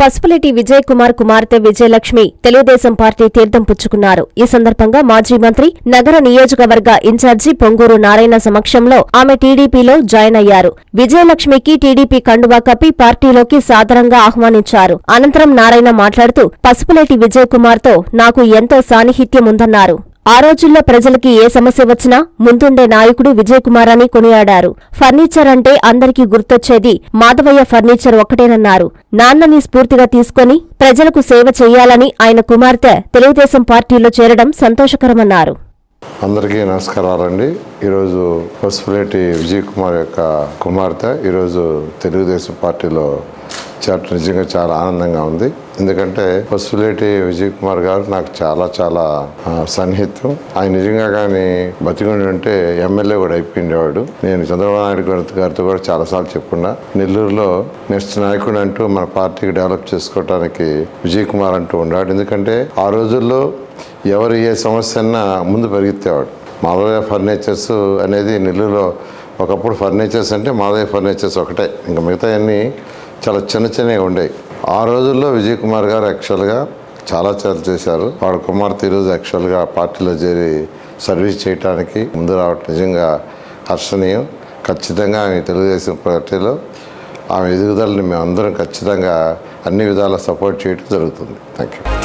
పసుపులేటి విజయ్ కుమార్ కుమార్తె విజయలక్ష్మి తెలుగుదేశం పార్టీ తీర్థం పుచ్చుకున్నారు. ఈ సందర్భంగా మాజీ మంత్రి నగర నియోజకవర్గ ఇన్ఛార్జి పొంగూరు నారాయణ సమక్షంలో ఆమె టీడీపీలో జాయిన్ అయ్యారు. విజయలక్ష్మికి టీడీపీ కండువా కప్పి పార్టీలోకి సాదరంగా ఆహ్వానించారు. అనంతరం నారాయణ మాట్లాడుతూ పసుపులేటి విజయ్ కుమార్తో నాకు ఎంతో సాన్నిహిత్యం ఉందన్నారు. ఆ రోజుల్లో ప్రజలకి ఏ సమస్య వచ్చినా ముందుండే నాయకుడు విజయ్ కుమార్ అని కొనియాడారు. ఫర్నిచర్ అంటే అందరికీ గుర్తొచ్చేది మాధవయ్య ఫర్నిచర్ ఒక్కటేనన్నారు నాన్నని స్ఫూర్తిగా తీసుకొని ప్రజలకు సేవ చేయాలని ఆయన కుమార్తె తెలుగుదేశం పార్టీలో చేరడం సంతోషకరమన్నారు. అందరికీ నమస్కారాలండి. ఈరోజు పసుపులేటి విజయ్ కుమార్ యొక్క కుమార్తె ఈరోజు తెలుగుదేశం పార్టీలో చేరటం నిజంగా చాలా ఆనందంగా ఉంది. ఎందుకంటే పసులేటి విజయ్ కుమార్ గారు నాకు చాలా చాలా సన్నిహితం. ఆయన నిజంగా కానీ బతికుండి ఉంటే ఎమ్మెల్యే కూడా అయిపోయిండేవాడు. నేను చంద్రబాబు నాయుడు గారి- గారితో కూడా చాలాసార్లు చెప్పుకున్నా. నెల్లూరులో నెక్స్ట్ నాయకుడు అంటూ మన పార్టీకి డెవలప్ చేసుకోవడానికి విజయ్ కుమార్ అంటూ ఉన్నాడు. ఎందుకంటే ఆ రోజుల్లో ఎవరు ఏ సమస్య అన్నా ముందు పెరిగితేవాడు మాధవయ్య ఫర్నిచర్స్ అనేది నెల్లూరులో ఒకప్పుడు ఫర్నిచర్స్ అంటే మాధవయ్య ఫర్నిచర్స్ ఒకటే. ఇంకా మిగతా అన్నీ చాలా చిన్న చిన్నవి ఉండేవి. ఆ రోజుల్లో విజయ్ కుమార్ గారు యాక్చువల్గా చాలా చర్చ చేశారు. వాడు కుమార్తె ఈరోజు యాక్చువల్గా పార్టీలో చేరి సర్వీస్ చేయడానికి ముందు రావటం నిజంగా హర్షణీయం. ఖచ్చితంగా ఆమె తెలుగుదేశం పార్టీలో ఆమె ఎదుగుదలని మేమందరం ఖచ్చితంగా అన్ని విధాలా సపోర్ట్ చేయడం జరుగుతుంది. Thank you